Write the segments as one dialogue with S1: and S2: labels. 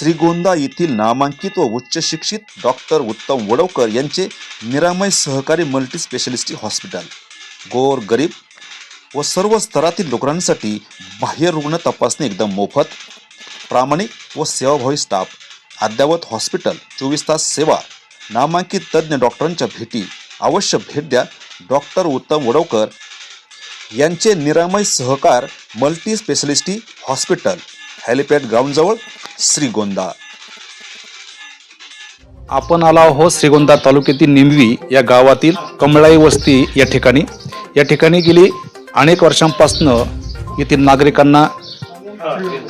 S1: श्रीगोंदा येथील नामांकित व उच्च शिक्षित डॉक्टर उत्तम वडवकर यांचे निरामय सहकारी मल्टी स्पेशालिस्टी हॉस्पिटल. गोर गरीब व सर्व स्तरातील रुग्णांसाठी बाह्य रुग्ण तपासणी एकदम मोफत प्रामाणिक व सेवाभावी स्टाफ. अद्ययावत हॉस्पिटल चोवीस तास सेवा. नामांकित तज्ज्ञ डॉक्टरांच्या भेटी. अवश्य भेट द्या. डॉक्टर उत्तम वडवकर यांचे Niramay Sahakar multi speciality hospital. Helipad ग्राउंडजवळ Shrigonda.
S2: आपण आलो आहोत श्रीगोंदा तालुक्यातील निमवी या गावातील कमळाई वस्ती या ठिकाणी. या ठिकाणी गेली अनेक वर्षांपासनं येथील नागरिकांना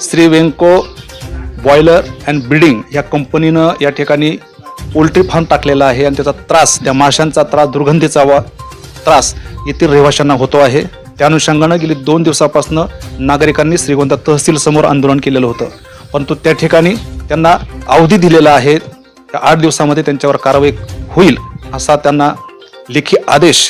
S2: Shri Venco boiler and breeding या कंपनीनं या ठिकाणी पोल्ट्री फार्म टाकलेला आहे आणि त्याचा त्रास त्या माशांचा त्रास दुर्गंधीचा वा त्रास येथील रहिवाशांना होतो आहे. त्या अनुषंगानं गेली दोन दिवसापासून नागरिकांनी श्रीगोंदा तहसील समोर आंदोलन केलेलं होतं. परंतु त्या ठिकाणी त्यांना अवधी दिलेला आहे. त्या आठ दिवसामध्ये त्यांच्यावर कारवाई होईल असा त्यांना लेखी आदेश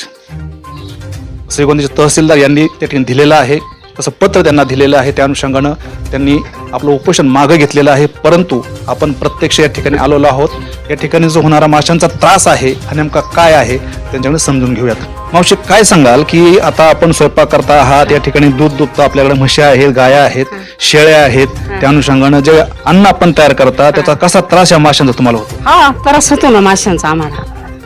S2: श्रीगोंदीचे तहसीलदार यांनी त्या ठिकाणी दिलेला आहे. तसं पत्र त्यांना दिलेलं आहे. त्या अनुषंगानं त्यांनी आपलं उपोषण मागं घेतलेलं आहे. परंतु आपण प्रत्यक्ष या ठिकाणी आलेलो आहोत. या ठिकाणी जो होणारा माशांचा त्रास आहे हा नेमका काय आहे त्यांच्याकडे समजून घेऊयात. मावशी काय सांगाल की आता आपण स्वयंपाक करता आहात या ठिकाणी दूध दुभतं आपल्याकडे म्हशी आहेत गाया आहेत शेळ्या आहेत त्या अनुषंगानं जे अन्न आपण तयार करता त्याचा कसा त्रास या माशांचा तुम्हाला होतो?
S3: हा त्रास होतो ना माशांचा आम्हाला.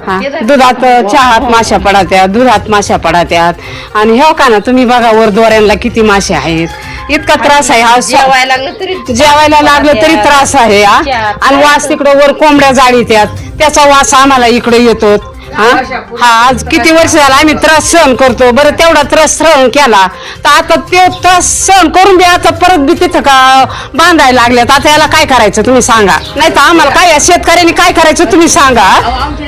S3: हा. दुधात चहात माशा पडात्यात दुधात माशा पडात्यात. आणि हे का ना तुम्ही बघा वर दोऱ्यांना किती मासे आहेत. इतका त्रास आहे हा.
S4: जेवायला लागलं तरी
S3: जेवायला लागलं तरी त्रास आहे हा. आणि वास तिकडं वर कोंबड्या जाळीत्यात. त्याचा वास आम्हाला इकडे येतो. हा? हा आज किती वर्ष झाला? आम्ही त्रास सहन करतो. बरं तेवढा त्रास सहन केला. तर आता ते त्रास सहन करून बी आता परत बी तिथं का बांधायला लागल्यात. आता याला काय करायचं तुम्ही सांगा. नाही तर आम्हाला काय या शेतकऱ्यांनी काय करायचं तुम्ही सांगा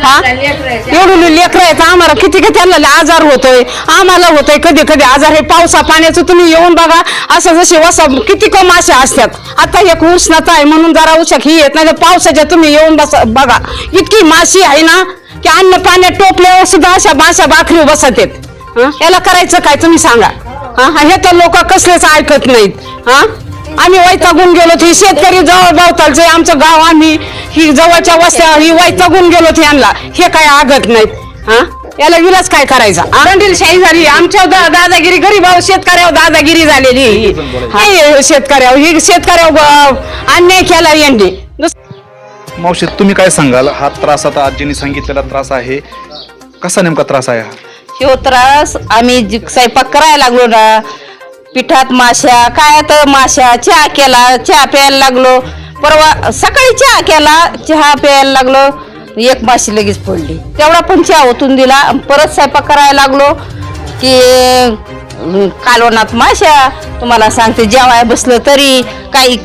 S3: हा? एवढून लेकर आहेत. आम्हाला किती किती त्यांना आजार होतोय? आम्हाला होतोय कधी कधी आजार. हे पावसा पाण्याचं तुम्ही येऊन बघा. असं जसे वसा किती कम असे असतात. आता एक उष्णता आहे म्हणून जरा उशक ही येत नाही. तर पावसाच्या तुम्ही येऊन बसा बघा. इतकी माशी आहे ना की अन्न पाण्यात टोपल्यावर सुद्धा अशा माशा बाखरी बसत आहेत हं? याला करायचं काय तुम्ही सांगा. हा. हे तर लोक कसलेच ऐकत नाहीत. हा? आम्ही वैतागून गेलो ही शेतकरी जवळ गावतालचे आमचं गाव आम्ही ही जवळच्या वस्त्या ही वैतागून गेलो यांना. हे काय आगत नाहीत. हा? याला विलास काय करायचा? शाही झाली. आमच्या दादागिरी गरीबावर शेतकऱ्यावर दादागिरी झालेली. ही. शेतकऱ्यावर ही शेतकऱ्यावर अन्याय केला यांनी.
S2: मावशी तुम्ही काय सांगाल? हा त्रास आता आजीने सांगितलेला त्रास आहे. कसा नेमका त्रास आहे हा?
S4: ह्यो त्रास आम्ही जी स्वयंपाक करायला लागलो ना पिठात माश्या काय तर माश्या चहा केला चहा प्यायला लागलो. परवा सकाळी चहा केला चहा प्यायला लागलो एक माशी लगेच पडली. तेवढा पण चहा ओतून दिला परत स्वयंपाक करायला लागलो की कालवणात माश्या तुम्हाला सांगते जेवाय बसलं तरी काही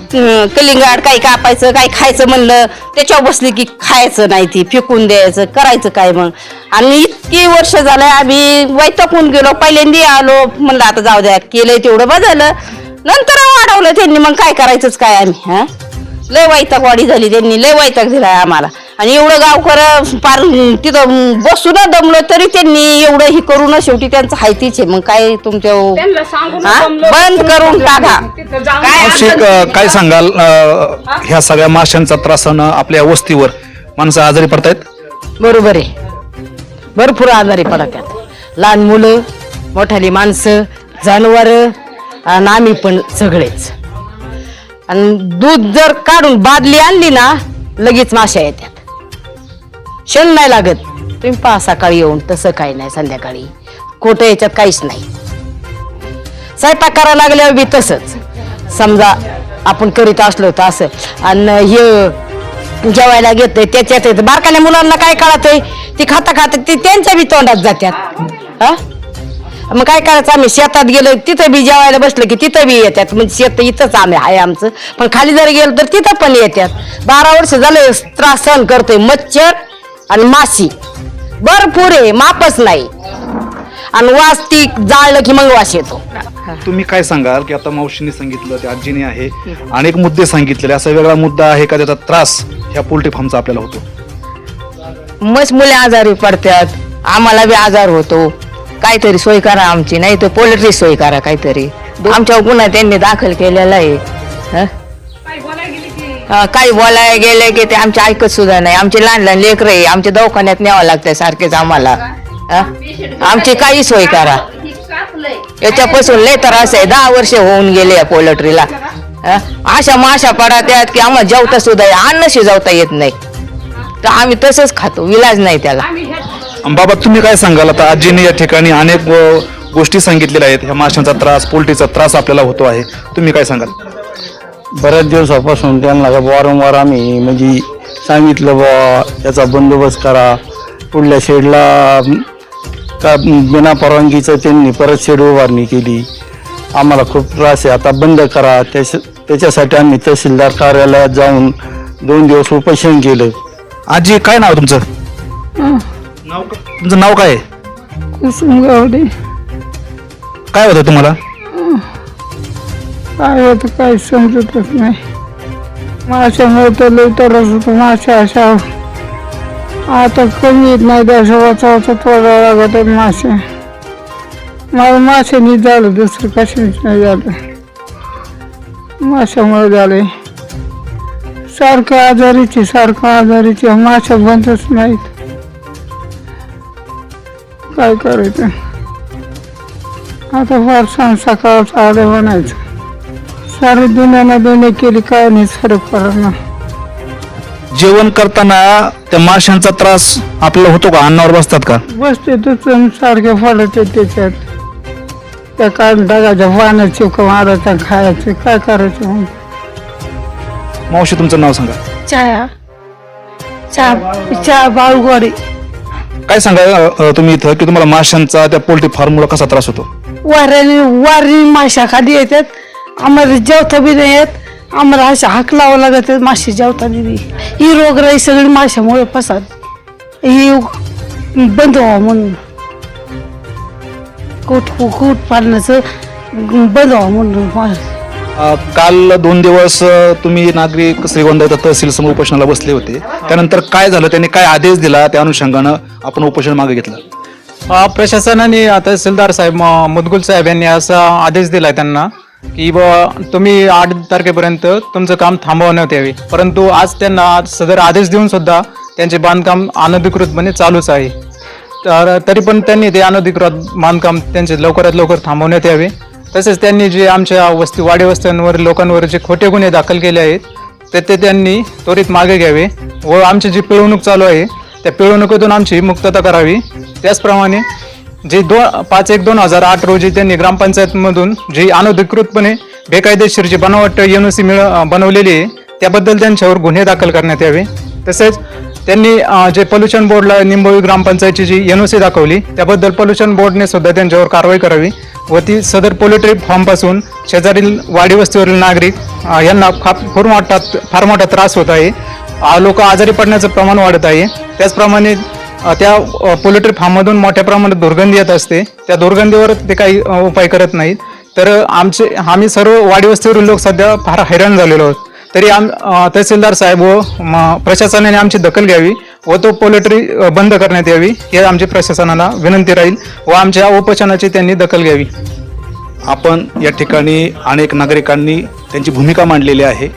S4: कलिंगाड काही कापायचं काही खायचं म्हणलं त्याच्यावर बसली की खायचं नाही ती फेकून द्यायचं करायचं काय मग? आणि इतकी वर्ष झालं आम्ही वैतकून गेलो पहिल्यांदा आलो म्हणलं आता जाऊ द्या केलंय तेवढं बदललं. नंतर वाढवलं त्यांनी मग काय करायचंच काय आम्ही हा? लय वैताग वाढी झाली त्यांनी लय वैताग दिलाय आम्हाला. आणि एवढं गावकर पार तिथं बसून दमलं तरी त्यांनी एवढं हे करून शेवटी त्यांचं हायतीच आहे. मग काय तुमच्या हा? बंद करून टाका. काय
S2: मावशी क- काय सांगाल? अं, ह्या सगळ्या माशांचा त्रासानं आपल्या वस्तीवर. माणसं आजारी पडतायत?
S3: बरोबर आहे. भरपूर आजारी पडतात. लहान मुलं मोठाली माणसं जनावर आणि आम्ही पण सगळेच. आणि दूध जर काढून बादली आणली ना लगेच माश्या येतात. क्षण नाही लागत. तुम्ही पहा सकाळी येऊन तसं काही नाही संध्याकाळी. खोटं याच्यात काहीच नाही. स्वयंपाक करायला लागल्यावर बी तसंच. समजा आपण करीत असलो तर असं. आणि हे जेवायला घेतोय त्याच्यात येतं बारकाल्या मुलांना काय कळतंय? ती खाता खात ती त्यांच्या बी तोंडात जात्यात. हा? मग काय करायचं? आम्ही शेतात गेलो तिथं बी जेवायला बसलं की तिथं बी येतात म्हणजे शेत इथंच आम्ही आहे आमचं. पण खाली जर गेलो तर तिथं पण येतात बारा वर्ष झालं त्रास सहन करतोय. मच्छर आणि माशी. भरपूर आहे मापच नाही. आणि वास ती जाळलं की मग वास येतो.
S2: तुम्ही काय सांगाल की आता मावशीने सांगितलं त्या आजीने आहे अनेक मुद्दे सांगितलेले असा वेगळा मुद्दा आहे का त्याचा त्रास ह्या पोल्ट्री फार्मचा आपल्याला होतो?
S5: मस्त मुले आजारी पडतात आम्हाला बी आजार होतो. काहीतरी सोय करा आमची नाही तर पोल्ट्री सोय करा काहीतरी. आमच्या गुन्हा त्यांनी दाखल केलेला आहे. हं? काही बोलाय गेले की ते आमचे ऐकत सुद्धा नाही. आमचे लहान लहान लेकर आहे आमच्या दवाखान्यात न्यावं लागतंय सारखेच आम्हाला. आमची काही सोय करा. याच्यापासून लय त्रास आहे. दहा वर्ष होऊन गेले या पोल्ट्रीला. हं? अशा माशा पडात्यात की आम्हाला जेवता सुद्धा अन्न शिजवता येत नाही. तर आम्ही तसंच खातो. विलाज नाही त्याला.
S2: बाबा तुम्ही काय सांगाल? आता आजीने या ठिकाणी अनेक अ, गोष्टी सांगितलेल्या आहेत. ह्या माशांचा त्रास पोल्ट्रीचा त्रास आपल्याला होतो आहे. तुम्ही काय सांगाल?
S6: बऱ्याच दिवसापासून त्यांना वारंवार आम्ही म्हणजे सांगितलं बा याचा बंदोबस्त करा. पुढल्या शेडला का बिना परवानगीचं त्यांनी परत शेड उभारणी केली. आम्हाला खूप त्रास आहे. आता बंद करा. त्याच्या त्याच्यासाठी आम्ही तहसीलदार कार्यालयात जाऊन दोन दिवस उपोषण केलं.
S2: आजी काय नाव तुमचं? नाव तुमचं नाव काय? आहे
S3: कुसुम गावडे
S2: काय होतं तुम्हाला?
S3: काय होतं काय समजतच नाही. माशामुळे तर लई तरच होतो माशा अशा आता कमी येत नाही त्याच्या वाचा वाचा तोडावं लागत आहे मासे. मला माशानी झालं दुसरं कशानेच नाही झालं. माशामुळे झाले. सारखं आजारीचे सारखं आजारीचे माशा बंदच नाहीत. काय करायचं? आता फार सांग सकाळचं आलं म्हणायचं सारी दुनिया केली काय नाही फरक पडणार
S2: जेवण करताना त्या माशांचा त्रास आपल्याला होतो का? अन्नावर बसतात का?
S3: बसते सारखे फळाचे त्याच्यात. त्या काढून टाकायच्या पाण्याचे का मारायच्या खायचे काय करायचं मग?
S2: मावशी तुमचं नाव सांगा.
S3: चहा चहा चहा बाळगोडे.
S2: काय सांगा अ, तुम्ही इथं की तुम्हाला माशांचा त्या पोल्ट्री फार्ममुळे कसा त्रास होतो?
S3: वाऱ्याने वारी माशा खाली येतात. आम्हाला जेवता बी नाही येत आम्हाला अशा हाक लावावं लागत मासे जेवताना बी ही रोगराई सगळी माशामुळे फसाद ही बंद व्हावं म्हणून. कुट कुट पालण्याचं बंद व्हावं म्हणून
S2: अ, काल दोन दिवस अ, तुम्ही नागरिक श्रीगोंदा इथं तहसील समोर उपोषणाला बसले होते. त्यानंतर काय झालं? त्यांनी काय आदेश दिला? त्या अनुषंगानं आपण उपोषण मागे घेतलं.
S7: अ, प्रशासनाने अ, तहसीलदार साहेब म- मुदगुल साहेब यांनी असा आदेश दिलाय त्यांना. की बुवा तुम्ही आठ तारखेपर्यंत तुमचं काम थांबवण्यात यावे. परंतु आज त्यांना आज सदर आदेश देऊन सुद्धा त्यांचे बांधकाम अनधिकृतपणे चालूच आहे. तर तरी पण त्यांनी ते अनधिकृत बांधकाम त्यांचे लवकरात लवकर थांबवण्यात यावे. तसेच त्यांनी जे आमच्या वस्ती वाडीवस्त्यांवर लोकांवर जे खोटे गुन्हे दाखल केले आहेत ते ते त्यांनी त्वरित मागे घ्यावे व आमची जी पिळवणूक चालू आहे त्या पिळवणुकीतून आमची मुक्तता करावी. त्याचप्रमाणे जे दो पाच एक दोन हजार आठ रोजी त्यांनी ग्रामपंचायतमधून जी अनधिकृतपणे बेकायदेशीर जी बनावट एन सी मिळ बनवलेली आहे त्याबद्दल त्यांच्यावर गुन्हे दाखल करण्यात यावे. तसेच त्यांनी जे पोल्युशन बोर्डला निंबोळी ग्रामपंचायतची जी एन ओ सी दाखवली त्याबद्दल पोल्युशन बोर्डने सुद्धा त्यांच्यावर कारवाई करावी व ती सदर पोल्ट्री फॉर्मपासून शेजारील वाडी वस्तीवरील नागरिक यांना खा फार मोठा फार मोठा त्रास होत आहे. लोक आजारी पडण्याचं प्रमाण वाढत आहे. त्याचप्रमाणे त्या अ, पोल्ट्री फार्ममधून मोठ्या प्रमाणात दुर्गंधी येत असते. त्या दुर्गंधीवर ते काही उपाय करत नाहीत. तर आमचे आम्ही सर्व वाडीवस्तीवरील लोक सध्या फार हैराण झालेलो आहोत. तरी आम तहसीलदार साहेब व प्रशासनाने आमची दखल घ्यावी व तो पोल्ट्री बंद करण्यात यावी हे आमची प्रशासनाला विनंती राहील व आमच्या उपोषणाची त्यांनी दखल घ्यावी.
S2: आपण या ठिकाणी अनेक नागरिकांनी त्यांची भूमिका मांडलेली आहे.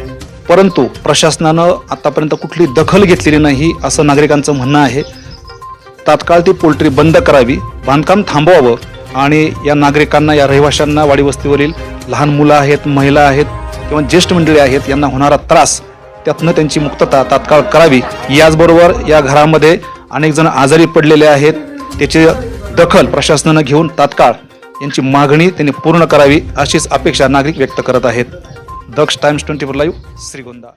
S2: परंतु प्रशासनानं आतापर्यंत कुठली दखल घेतलेली नाही असं नागरिकांचं म्हणणं आहे. तात्काळ ती पोल्ट्री बंद करावी बांधकाम थांबवावं आणि या नागरिकांना या रहिवाशांना वाडीवस्तीवरील लहान मुलं आहेत महिला आहेत किंवा ज्येष्ठ मंडळी आहेत यांना होणारा त्रास त्यातनं त्यांची मुक्तता तात्काळ करावी. याचबरोबर या घरामध्ये अनेक जण आजारी पडलेले आहेत. त्याची दखल प्रशासनानं घेऊन तात्काळ यांची मागणी त्यांनी पूर्ण करावी अशीच अपेक्षा नागरिक व्यक्त करत आहेत. Daksh times twenty four live Shrigonda.